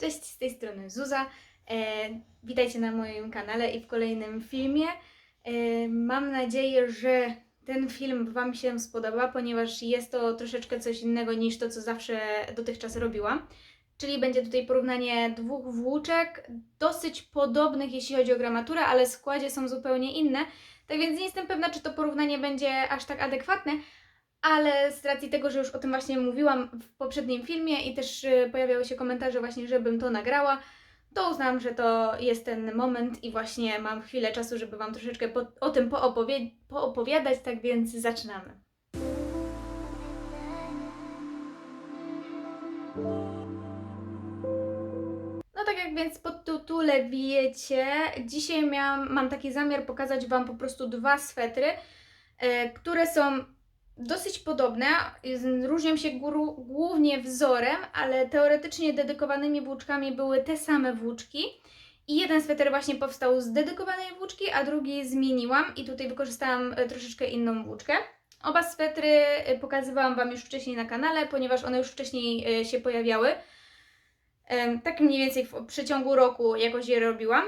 Cześć, z tej strony Zuza. E, witajcie na moim kanale i w kolejnym filmie. E, mam nadzieję, że ten film Wam się spodoba, ponieważ jest to troszeczkę coś innego niż to, co zawsze dotychczas robiłam. Czyli będzie tutaj porównanie dwóch włóczek, dosyć podobnych, jeśli chodzi o gramaturę, ale składzie są zupełnie inne. Tak więc nie jestem pewna, czy to porównanie będzie aż tak adekwatne, ale z racji tego, że już o tym właśnie mówiłam w poprzednim filmie i też y, pojawiały się komentarze właśnie, żebym to nagrała, to uznałam, że to jest ten moment i właśnie mam chwilę czasu, żeby Wam troszeczkę po, o tym poopowie- poopowiadać, tak więc zaczynamy. No tak jak więc po tytule wiecie, dzisiaj miałam, mam taki zamiar pokazać Wam po prostu dwa swetry, e, które są dosyć podobne, różnią się głównie wzorem, ale teoretycznie dedykowanymi włóczkami były te same włóczki. I jeden sweter właśnie powstał z dedykowanej włóczki, a drugi zmieniłam i tutaj wykorzystałam e, troszeczkę inną włóczkę. Oba swetry e, pokazywałam Wam już wcześniej na kanale, ponieważ one już wcześniej e, się pojawiały. Tak mniej więcej w przeciągu roku jakoś je robiłam.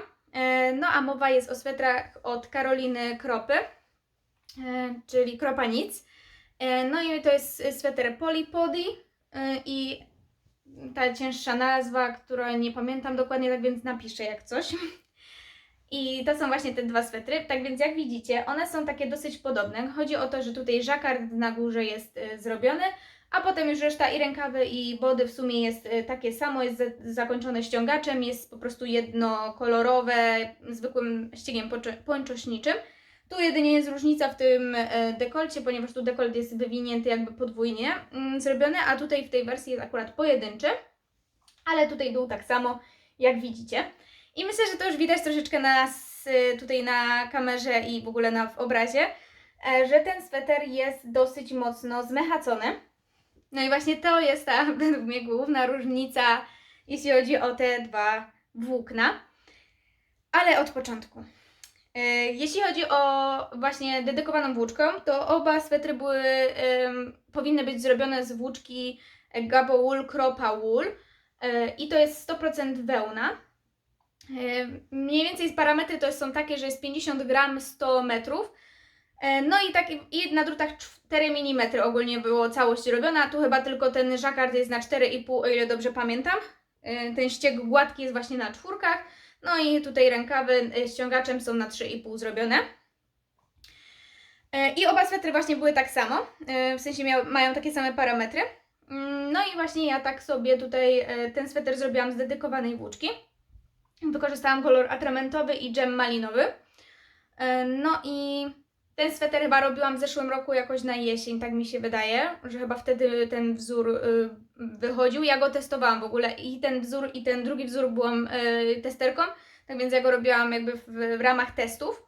No a mowa jest o swetrach od Karoliny Kropy, czyli Kropa Nic. E, No i to jest sweter Polypody e, i ta cięższa nazwa, która nie pamiętam dokładnie, tak więc napiszę jak coś. I to są właśnie te dwa swetry. Tak więc jak widzicie, one są takie dosyć podobne. Chodzi o to, że tutaj żakard na górze jest e, zrobiony, a potem już reszta i rękawy i body w sumie jest takie samo, jest za- zakończone ściągaczem, jest po prostu jednokolorowe, zwykłym ściegiem pończo- pończośniczym. Tu jedynie jest różnica w tym e, dekolcie, ponieważ tu dekolt jest wywinięty jakby podwójnie mm, zrobiony, a tutaj w tej wersji jest akurat pojedynczy, ale tutaj dół tak samo, jak widzicie. I myślę, że to już widać troszeczkę na nas y, tutaj na kamerze i w ogóle na, w obrazie, e, że ten sweter jest dosyć mocno zmechacony. No i właśnie to jest ta, według mnie, główna różnica, jeśli chodzi o te dwa włókna. Ale od początku. E, Jeśli chodzi o właśnie dedykowaną włóczką, to oba swetry były, powinny być zrobione z włóczki Gabo Wool Kropa Wool E, i to jest 100% wełna. E, Mniej więcej parametry to są takie, że jest 50 gram 100 metrów. No i, tak, i na drutach 4 mm ogólnie było całość robiona. Tu chyba tylko ten żakard jest na 4,5, o ile dobrze pamiętam. Ten ścieg gładki jest właśnie na czwórkach. No i tutaj rękawy e, ściągaczem są na 3,5 zrobione. E, I oba swetry właśnie były tak samo, e, w sensie miał, mają takie same parametry. Mm, No i właśnie ja tak sobie tutaj e, ten sweter zrobiłam z dedykowanej włóczki. Wykorzystałam kolor atramentowy i dżem malinowy. E, No i ten sweter chyba robiłam w zeszłym roku jakoś na jesień, tak mi się wydaje, że chyba wtedy ten wzór y, wychodził. Ja go testowałam w ogóle i ten wzór i ten drugi wzór byłam y, testerką, tak więc ja go robiłam jakby w, w ramach testów.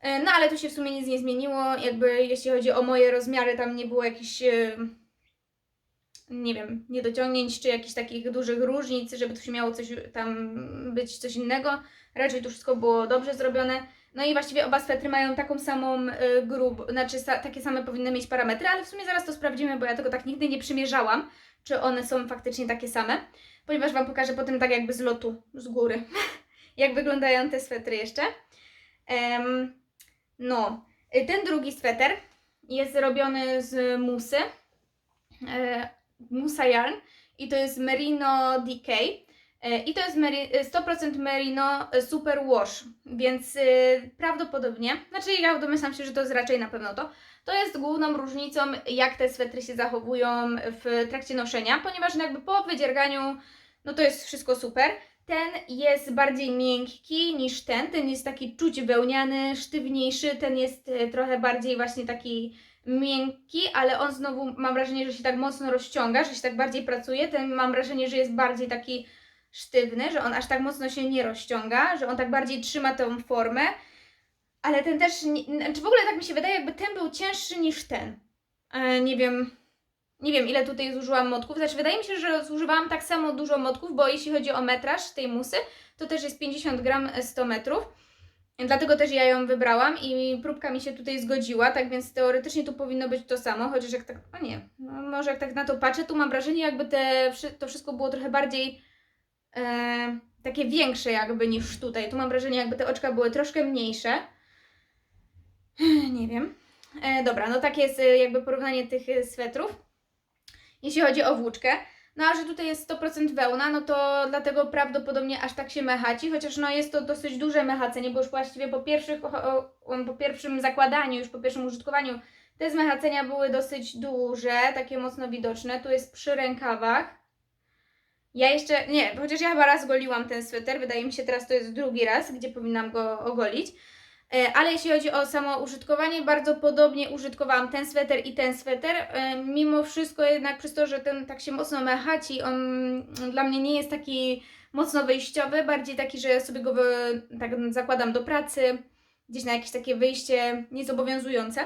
E, No ale tu się w sumie nic nie zmieniło, jakby jeśli chodzi o moje rozmiary, tam nie było jakichś, y, nie wiem, niedociągnięć czy jakichś takich dużych różnic, żeby tu się miało coś tam być coś innego. Raczej tu wszystko było dobrze zrobione. No i właściwie oba swetry mają taką samą y, grub, znaczy sa, takie same powinny mieć parametry, ale w sumie zaraz to sprawdzimy, bo ja tego tak nigdy nie przymierzałam, czy one są faktycznie takie same, ponieważ Wam pokażę potem tak jakby z lotu, z góry, jak wyglądają te swetry jeszcze. Em, no, y, ten drugi sweter jest zrobiony z musy, e, musa yarn i to jest Merino Decay. E, I to jest meri- e, 100% Merino e, Super Wash, więc prawdopodobnie, znaczy ja domyślam się, że to jest raczej na pewno to, to jest główną różnicą, jak te swetry się zachowują w trakcie noszenia, ponieważ no jakby po wydzierganiu, no to jest wszystko super. Ten jest bardziej miękki niż ten, ten jest taki czuć wełniany, sztywniejszy, ten jest trochę bardziej właśnie taki miękki, ale on znowu mam wrażenie, że się tak mocno rozciąga, że się tak bardziej pracuje, ten mam wrażenie, że jest bardziej taki sztywny, że on aż tak mocno się nie rozciąga, że on tak bardziej trzyma tą formę, ale ten też, nie, znaczy w ogóle tak mi się wydaje, jakby ten był cięższy niż ten. E, nie wiem, nie wiem ile tutaj zużyłam motków, znaczy wydaje mi się, że zużywałam tak samo dużo motków, bo jeśli chodzi o metraż tej musy, to też jest 50 gram 100 metrów. Dlatego też ja ją wybrałam i próbka mi się tutaj zgodziła, tak więc teoretycznie tu powinno być to samo, chociaż jak tak, o nie, no może jak tak na to patrzę, tu mam wrażenie jakby te, to wszystko było trochę bardziej e, takie większe jakby niż tutaj. Tu mam wrażenie, jakby te oczka były troszkę mniejsze. Nie wiem. E, dobra, no takie jest e, jakby porównanie tych e, swetrów. Jeśli chodzi o włóczkę. No a że tutaj jest 100% wełna, no to dlatego prawdopodobnie aż tak się mechaci, chociaż no jest to dosyć duże mechacenie, bo już właściwie po, pierwszych, po pierwszym zakładaniu, już po pierwszym użytkowaniu te zmechacenia były dosyć duże, takie mocno widoczne. Tu jest przy rękawach. Ja jeszcze, nie, chociaż ja chyba raz goliłam ten sweter, wydaje mi się teraz to jest drugi raz, gdzie powinnam go ogolić. E, Ale jeśli chodzi o samo użytkowanie, bardzo podobnie użytkowałam ten sweter i ten sweter. E, Mimo wszystko jednak przez to, że ten tak się mocno mechaci, on dla mnie nie jest taki mocno wyjściowy, bardziej taki, że sobie go tak zakładam do pracy, gdzieś na jakieś takie wyjście niezobowiązujące.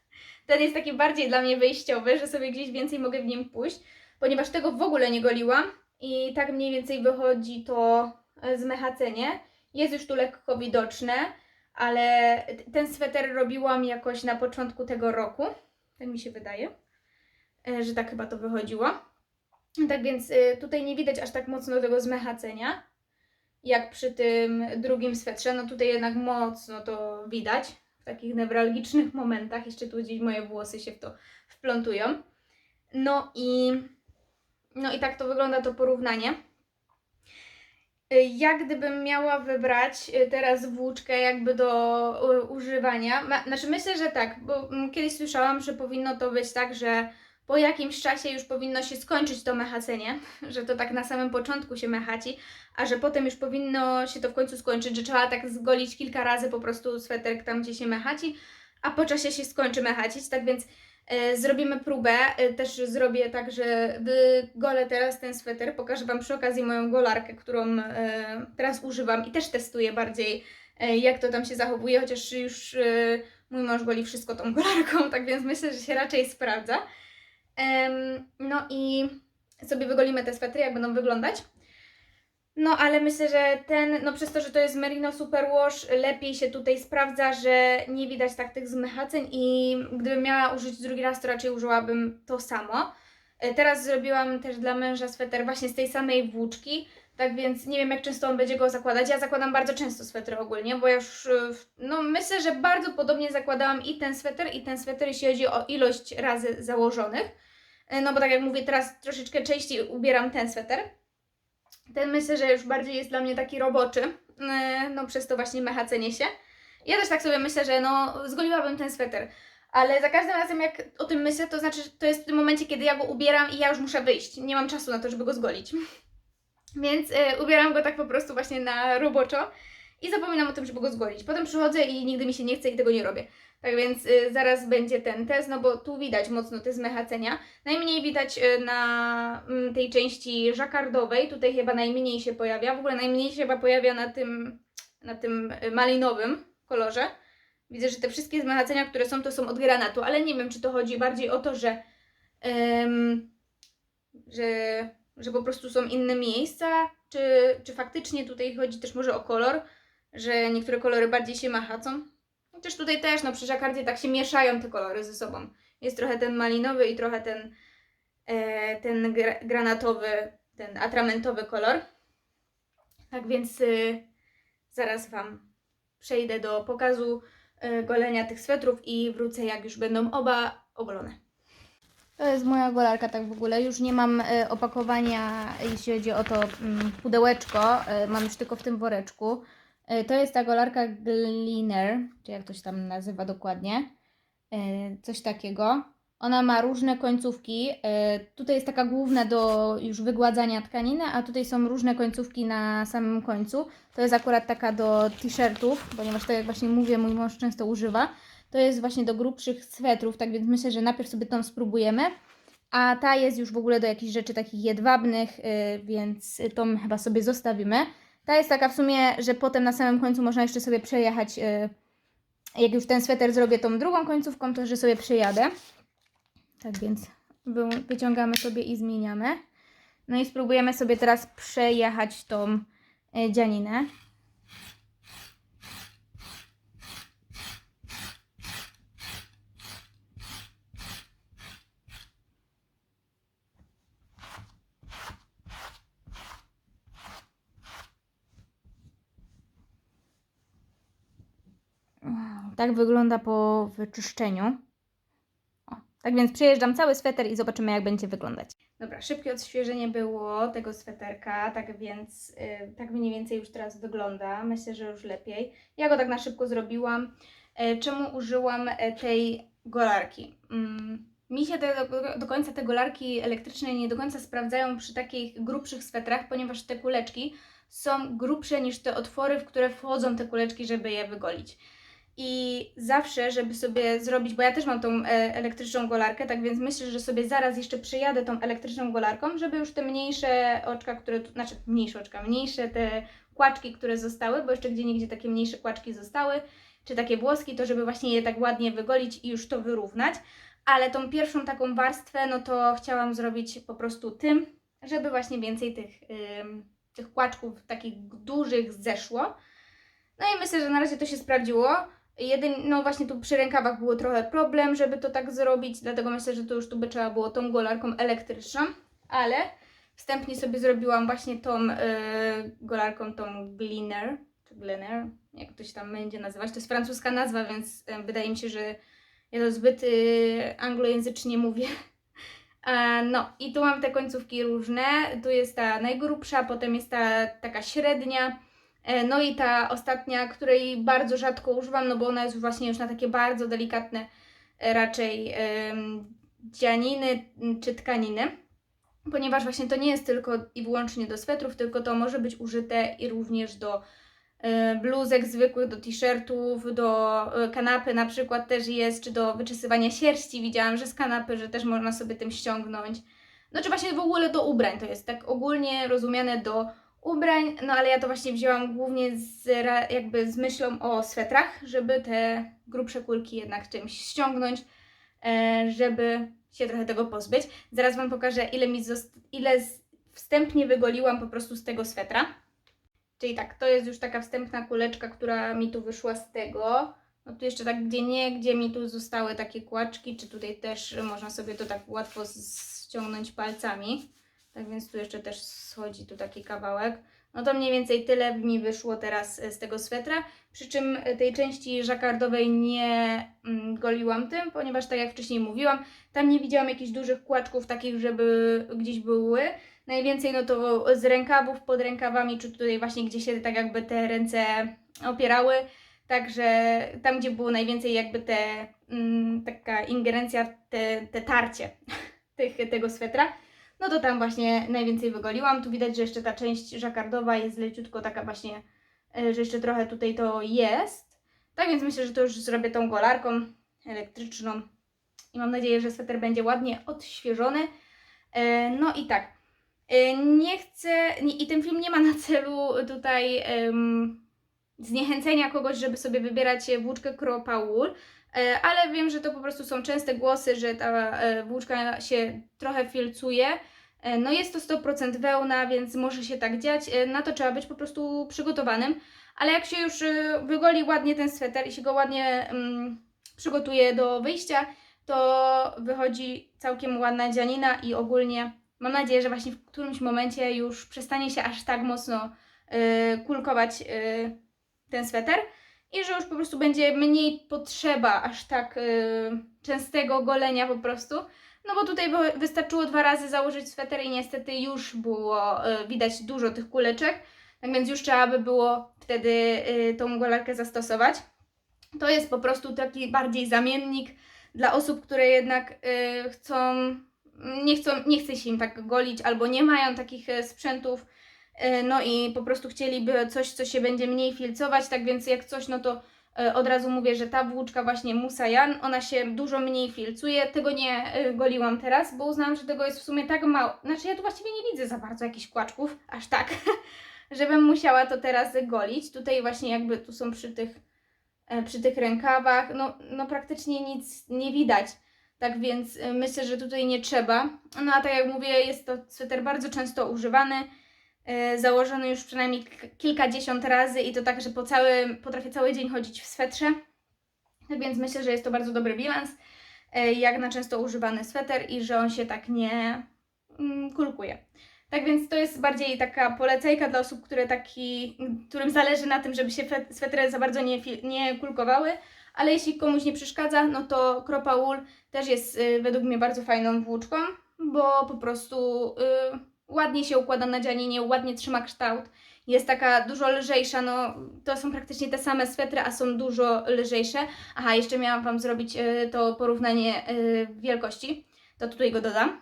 Ten jest taki bardziej dla mnie wyjściowy, że sobie gdzieś więcej mogę w nim pójść, ponieważ tego w ogóle nie goliłam i tak mniej więcej wychodzi to e, zmechacenie. Jest już tu lekko widoczne ale ten sweter robiłam jakoś na początku tego roku. Tak mi się wydaje, e, że tak chyba to wychodziło. Tak więc e, tutaj nie widać aż tak mocno tego zmechacenia, jak przy tym drugim swetrze. No tutaj jednak mocno to widać w takich newralgicznych momentach. Jeszcze tu gdzieś moje włosy się w to wplątują. No i, no i tak to wygląda to porównanie. Y, Jak gdybym miała wybrać y, teraz włóczkę jakby do y, używania, znaczy myślę, że tak, bo mm, kiedyś słyszałam, że powinno to być tak, że po jakimś czasie już powinno się skończyć to mechacenie, że to tak na samym początku się mechaci, a że potem już powinno się to w końcu skończyć, że trzeba tak zgolić kilka razy po prostu sweterek tam, gdzie się mechaci, a po czasie się skończy mechacić, tak więc Zrobimy próbę. E, Też zrobię tak, że wygolę teraz ten sweter. Pokażę Wam przy okazji moją golarkę, którą e, teraz używam i też testuję bardziej, e, jak to tam się zachowuje, chociaż już e, mój mąż goli wszystko tą golarką, tak więc myślę, że się raczej sprawdza. No i sobie wygolimy te swetry, jak będą wyglądać. No, ale myślę, że ten, no przez to, że to jest Merino Superwash, lepiej się tutaj sprawdza, że nie widać tak tych zmechaceń i gdybym miała użyć drugi raz, to raczej użyłabym to samo. E, Teraz zrobiłam też dla męża sweter właśnie z tej samej włóczki, tak więc nie wiem jak często on będzie go zakładać. Ja zakładam bardzo często swetry ogólnie, bo ja już, e, no myślę, że bardzo podobnie zakładałam i ten sweter, i ten sweter, jeśli chodzi o ilość razy założonych. E, No bo tak jak mówię, teraz troszeczkę częściej ubieram ten sweter. Ten myślę, że już bardziej jest dla mnie taki roboczy, yy, no przez to właśnie mechacenie się. Ja też tak sobie myślę, że no zgoliłabym ten sweter, ale za każdym razem jak o tym myślę, to znaczy, to jest w tym momencie, kiedy ja go ubieram i ja już muszę wyjść. Nie mam czasu na to, żeby go zgolić. Więc yy, ubieram go tak po prostu właśnie na roboczo i zapominam o tym, żeby go zgolić. Potem przychodzę i nigdy mi się nie chce i tego nie robię. Tak więc y, zaraz będzie ten test, no bo tu widać mocno te zmechacenia. Najmniej widać y, na mm, tej części żakardowej, tutaj chyba najmniej się pojawia. W ogóle najmniej się chyba pojawia na tym, na tym y, malinowym kolorze. Widzę, że te wszystkie zmechacenia, które są, to są od granatu, ale nie wiem, czy to chodzi bardziej o to, że, em, że, że po prostu są inne miejsca, czy, czy faktycznie tutaj chodzi też może o kolor, że niektóre kolory bardziej się machacą. Chociaż tutaj też, no przy żakardzie tak się mieszają te kolory ze sobą. Jest trochę ten malinowy i trochę ten, e, ten gra, granatowy, ten atramentowy kolor. Tak więc y, zaraz Wam przejdę do pokazu y, golenia tych swetrów i wrócę jak już będą oba ogolone. To jest moja golarka tak w ogóle. Już nie mam y, opakowania, jeśli chodzi o to mm, pudełeczko. Y, mam już tylko w tym woreczku. Y, To jest ta golarka Gleaner, czy jak to się tam nazywa dokładnie. Y, Coś takiego. Ona ma różne końcówki. Y, Tutaj jest taka główna do już wygładzania tkaniny, a tutaj są różne końcówki na samym końcu. To jest akurat taka do t-shirtów, ponieważ tak jak właśnie mówię, mój mąż często używa. To jest właśnie do grubszych swetrów, tak więc myślę, że najpierw sobie tą spróbujemy. A ta jest już w ogóle do jakichś rzeczy takich jedwabnych, więc tą chyba sobie zostawimy. Ta jest taka w sumie, że potem na samym końcu można jeszcze sobie przejechać. y, Jak już ten sweter zrobię tą drugą końcówką, to że sobie przejadę. Tak więc wy- wyciągamy sobie i zmieniamy. No i spróbujemy sobie teraz przejechać tą y, dzianinę. Tak wygląda po wyczyszczeniu. O, tak więc przejeżdżam cały sweter i zobaczymy, jak będzie wyglądać. Dobra, szybkie odświeżenie było tego sweterka, tak więc y, tak mniej więcej już teraz wygląda. Myślę, że już lepiej. Ja go tak na szybko zrobiłam. E, czemu użyłam e, tej golarki? Mm, mi się te, do, do końca te golarki elektryczne nie do końca sprawdzają przy takich grubszych swetrach, ponieważ te kuleczki są grubsze niż te otwory, w które wchodzą te kuleczki, żeby je wygolić. I zawsze, żeby sobie zrobić, bo ja też mam tą e, elektryczną golarkę, tak więc myślę, że sobie zaraz jeszcze przyjadę tą elektryczną golarką, żeby już te mniejsze oczka, które znaczy mniejsze oczka, mniejsze te kłaczki, które zostały, bo jeszcze gdzie niegdzie takie mniejsze kłaczki zostały, czy takie włoski, to żeby właśnie je tak ładnie wygolić i już to wyrównać. Ale tą pierwszą taką warstwę, no to chciałam zrobić po prostu tym, żeby właśnie więcej tych, ym, tych kłaczków takich dużych zeszło. No i myślę, że na razie to się sprawdziło. Jedyn, no właśnie tu przy rękawach było trochę problem, żeby to tak zrobić, dlatego myślę, że to już tu by trzeba było tą golarką elektryczną, ale wstępnie sobie zrobiłam właśnie tą y, golarką, tą Gleaner, czy Gleaner, jak to się tam będzie nazywać. To jest francuska nazwa, więc y, wydaje mi się, że ja to zbyt y, anglojęzycznie mówię. No i tu mam te końcówki różne. Tu jest ta najgrubsza, potem jest ta taka średnia. E, No i ta ostatnia, której bardzo rzadko używam, no bo ona jest właśnie już na takie bardzo delikatne e, raczej dzianiny czy tkaniny. Ponieważ właśnie to nie jest tylko i wyłącznie do swetrów, tylko to może być użyte i również do e, bluzek zwykłych, do t-shirtów, do kanapy na przykład też jest, czy do wyczesywania sierści. Widziałam, że z kanapy, że też można sobie tym ściągnąć. No czy właśnie w ogóle do ubrań to jest tak ogólnie rozumiane do ubrań, no ale ja to właśnie wzięłam głównie z, jakby z myślą o swetrach, żeby te grubsze kulki jednak czymś ściągnąć, e, żeby się trochę tego pozbyć. Zaraz Wam pokażę, ile mi ile wstępnie wygoliłam po prostu z tego swetra. Czyli tak, to jest już taka wstępna kuleczka, która mi tu wyszła z tego. No tu jeszcze tak gdzie nie, gdzie mi tu zostały takie kłaczki, czy tutaj też można sobie to tak łatwo ściągnąć palcami. Tak więc tu jeszcze też schodzi tu taki kawałek. No to mniej więcej tyle mi wyszło teraz e, z tego swetra. Przy czym e, tej części żakardowej nie mm, goliłam tym, ponieważ tak jak wcześniej mówiłam, tam nie widziałam jakichś dużych kłaczków takich, żeby gdzieś były. Najwięcej no to z rękawów, pod rękawami, czy tutaj właśnie gdzie się tak jakby te ręce opierały. Także tam, gdzie było najwięcej jakby te, mm, taka ingerencja, te, te tarcie tych, tego swetra, no to tam właśnie najwięcej wygoliłam. Tu widać, że jeszcze ta część żakardowa jest leciutko taka właśnie, e, że jeszcze trochę tutaj to jest. Tak więc myślę, że to już zrobię tą golarką elektryczną i mam nadzieję, że sweter będzie ładnie odświeżony. E, No i tak, e, nie chcę, i ten film nie ma na celu tutaj em, zniechęcenia kogoś, żeby sobie wybierać włóczkę Kropa Wool, ale wiem, że to po prostu są częste głosy, że ta e, włóczka się trochę filcuje. E, No jest to 100% wełna, więc może się tak dziać. E, Na to trzeba być po prostu przygotowanym. Ale jak się już e, wygoli ładnie ten sweter i się go ładnie mm, przygotuje do wyjścia, to wychodzi całkiem ładna dzianina i ogólnie mam nadzieję, że właśnie w którymś momencie już przestanie się aż tak mocno e, kulkować e, ten sweter i że już po prostu będzie mniej potrzeba aż tak y, częstego golenia po prostu. No bo tutaj wystarczyło dwa razy założyć sweter i niestety już było y, widać dużo tych kuleczek, tak więc już trzeba by było wtedy y, tą golarkę zastosować. To jest po prostu taki bardziej zamiennik dla osób, które jednak chcą, nie chcą, nie chce się im tak golić albo nie mają takich sprzętów, No i po prostu chcieliby coś, co się będzie mniej filcować, tak więc jak coś, no to e, od razu mówię, że ta włóczka właśnie Musayan, ona się dużo mniej filcuje. Tego nie e, goliłam teraz, bo uznałam, że tego jest w sumie tak mało. Znaczy ja tu właściwie nie widzę za bardzo jakichś kłaczków, aż tak, żebym musiała to teraz golić. Tutaj właśnie jakby tu są przy tych, e, przy tych rękawach, no, no praktycznie nic nie widać. Tak więc e, myślę, że tutaj nie trzeba. No a tak jak mówię, jest to sweter bardzo często używany e, założony już przynajmniej kilkadziesiąt razy i to tak, że po cały, potrafię cały dzień chodzić w swetrze. Tak więc myślę, że jest to bardzo dobry bilans, e, jak na często używany sweter i że on się tak nie mm, kulkuje. Tak więc to jest bardziej taka polecajka dla osób, które taki, którym zależy na tym, żeby się swetry za bardzo nie, nie kulkowały, ale jeśli komuś nie przeszkadza, no to Kropa Wool też jest y, według mnie bardzo fajną włóczką, bo po prostu y, ładnie się układa na dzianinie, ładnie trzyma kształt. Jest taka dużo lżejsza, no to są praktycznie te same swetry, a są dużo lżejsze. Aha, jeszcze miałam Wam zrobić y, to porównanie y, wielkości, to tutaj go dodam.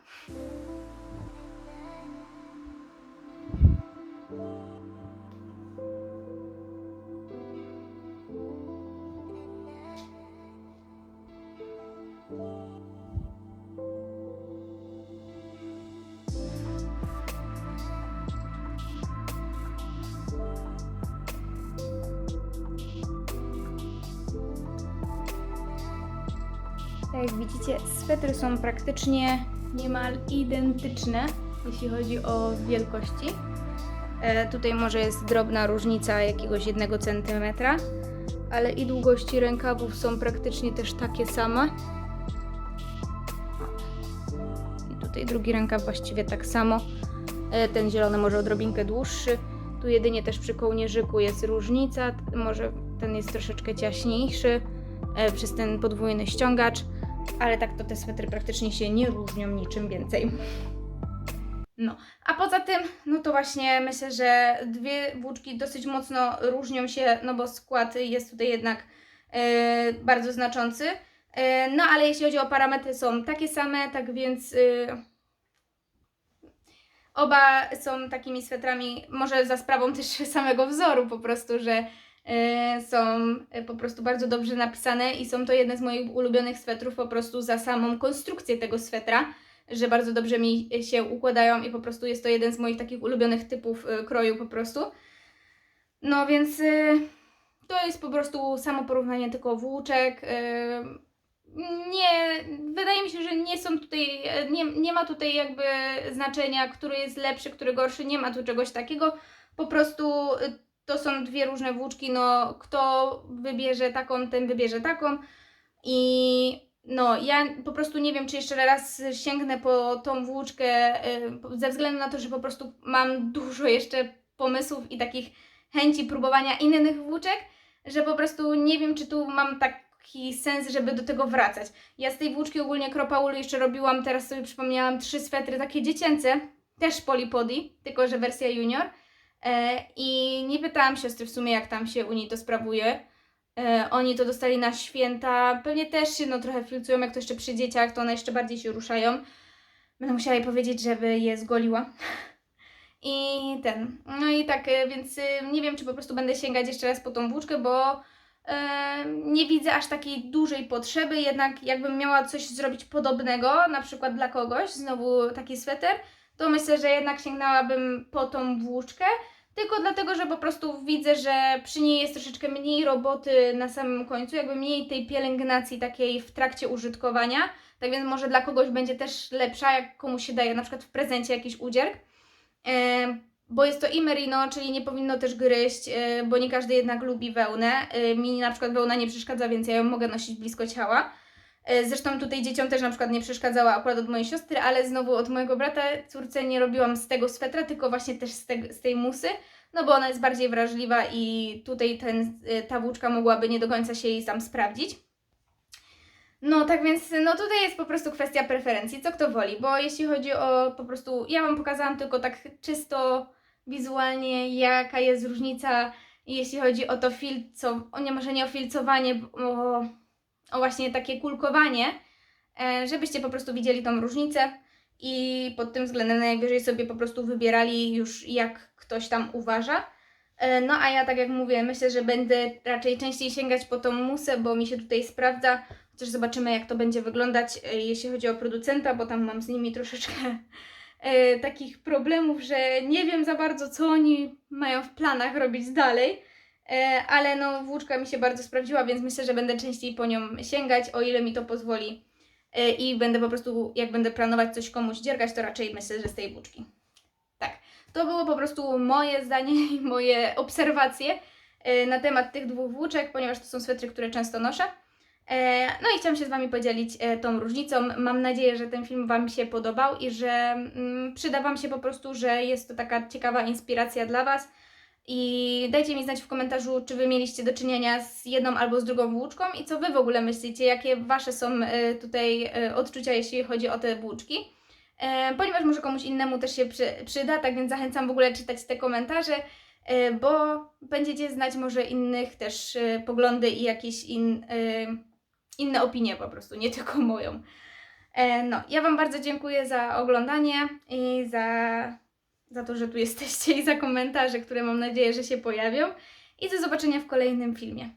Jak widzicie, swetry są praktycznie niemal identyczne, jeśli chodzi o wielkości. E, tutaj może jest drobna różnica jakiegoś jednego centymetra, ale i długości rękawów są praktycznie też takie same. I tutaj drugi rękaw właściwie tak samo. E, ten zielony może odrobinkę dłuższy. Tu jedynie też przy kołnierzyku jest różnica, może ten jest troszeczkę ciaśniejszy e, przez ten podwójny ściągacz, ale tak to te swetry praktycznie się nie różnią niczym więcej. No, a poza tym, no to właśnie myślę, że dwie włóczki dosyć mocno różnią się, no bo skład jest tutaj jednak e, bardzo znaczący. E, no ale jeśli chodzi o parametry, są takie same, tak więc e, oba są takimi swetrami, może za sprawą też samego wzoru po prostu, że są e, po prostu bardzo dobrze napisane i są to jedne z moich ulubionych swetrów po prostu za samą konstrukcję tego swetra, że bardzo dobrze mi się układają i po prostu jest to jeden z moich takich ulubionych typów e, kroju po prostu. No więc e, to jest po prostu samo porównanie tylko włóczek. e, Nie, wydaje mi się, że nie są tutaj, e, nie, nie ma tutaj jakby znaczenia, który jest lepszy, który gorszy, nie ma tu czegoś takiego. Po prostu e, to są dwie różne włóczki, no kto wybierze taką, ten wybierze taką. I no, ja po prostu nie wiem, czy jeszcze raz sięgnę po tą włóczkę, y, ze względu na to, że po prostu mam dużo jeszcze pomysłów i takich chęci próbowania innych włóczek, że po prostu nie wiem, czy tu mam taki sens, żeby do tego wracać. Ja z tej włóczki ogólnie kropaulu jeszcze robiłam, teraz sobie przypomniałam, trzy swetry takie dziecięce, też polipody, tylko że wersja junior. E, I nie pytałam siostry w sumie, jak tam się u niej to sprawuje. E, oni to dostali na święta. Pewnie też się no, trochę filcują, jak to jeszcze przy dzieciach, to one jeszcze bardziej się ruszają. Będę musiała jej powiedzieć, żeby je zgoliła. I ten. No i tak, e, więc nie wiem, czy po prostu będę sięgać jeszcze raz po tą włóczkę, bo nie widzę aż takiej dużej potrzeby. Jednak jakbym miała coś zrobić podobnego, na przykład dla kogoś, znowu taki sweter, to myślę, że jednak sięgnęłabym po tą włóczkę. Tylko dlatego, że po prostu widzę, że przy niej jest troszeczkę mniej roboty na samym końcu, jakby mniej tej pielęgnacji takiej w trakcie użytkowania. Tak więc może dla kogoś będzie też lepsza, jak komuś się daje na przykład w prezencie jakiś udzierk. E, bo jest to i merino, czyli nie powinno też gryźć, e, bo nie każdy jednak lubi wełnę. E, mi na przykład wełna nie przeszkadza, więc ja ją mogę nosić blisko ciała. E, Zresztą tutaj dzieciom też na przykład nie przeszkadzała akurat od mojej siostry, ale znowu od mojego brata córce nie robiłam z tego swetra, tylko właśnie też z, te, z tej musy, no bo ona jest bardziej wrażliwa i tutaj ten, y, ta włóczka mogłaby nie do końca się jej tam sprawdzić. No tak więc, no tutaj jest po prostu kwestia preferencji, co kto woli, bo jeśli chodzi o po prostu, ja Wam pokazałam tylko tak czysto wizualnie, jaka jest różnica, jeśli chodzi o to filco, nie może nie o filcowanie, o, o właśnie takie kulkowanie, e, żebyście po prostu widzieli tą różnicę i pod tym względem najwyżej sobie po prostu wybierali już jak ktoś tam uważa. E, No a ja tak jak mówię, myślę, że będę raczej częściej sięgać po tą musę, bo mi się tutaj sprawdza. Chociaż zobaczymy jak to będzie wyglądać, e, jeśli chodzi o producenta, bo tam mam z nimi troszeczkę takich problemów, że nie wiem za bardzo co oni mają w planach robić dalej. E, ale no włóczka mi się bardzo sprawdziła, więc myślę, że będę częściej po nią sięgać, o ile mi to pozwoli. E, I będę po prostu, jak będę planować coś komuś dziergać, to raczej myślę, że z tej włóczki. Tak. To było po prostu moje zdanie i moje obserwacje e, na temat tych dwóch włóczek, ponieważ to są swetry, które często noszę. No i chciałam się z Wami podzielić tą różnicą. Mam nadzieję, że ten film Wam się podobał i że mm, przyda Wam się po prostu, że jest to taka ciekawa inspiracja dla Was I dajcie mi znać w komentarzu, czy wy mieliście do czynienia z jedną albo z drugą włóczką i co wy w ogóle myślicie, jakie wasze są e, tutaj e, odczucia, jeśli chodzi o te włóczki. E, ponieważ może komuś innemu też się przy, przyda, tak więc zachęcam w ogóle czytać te komentarze, bo będziecie znać może innych też poglądy i jakieś in, inne opinie po prostu, nie tylko moją. No, ja Wam bardzo dziękuję za oglądanie i za, za to, że tu jesteście i za komentarze, które mam nadzieję, że się pojawią. I do zobaczenia w kolejnym filmie.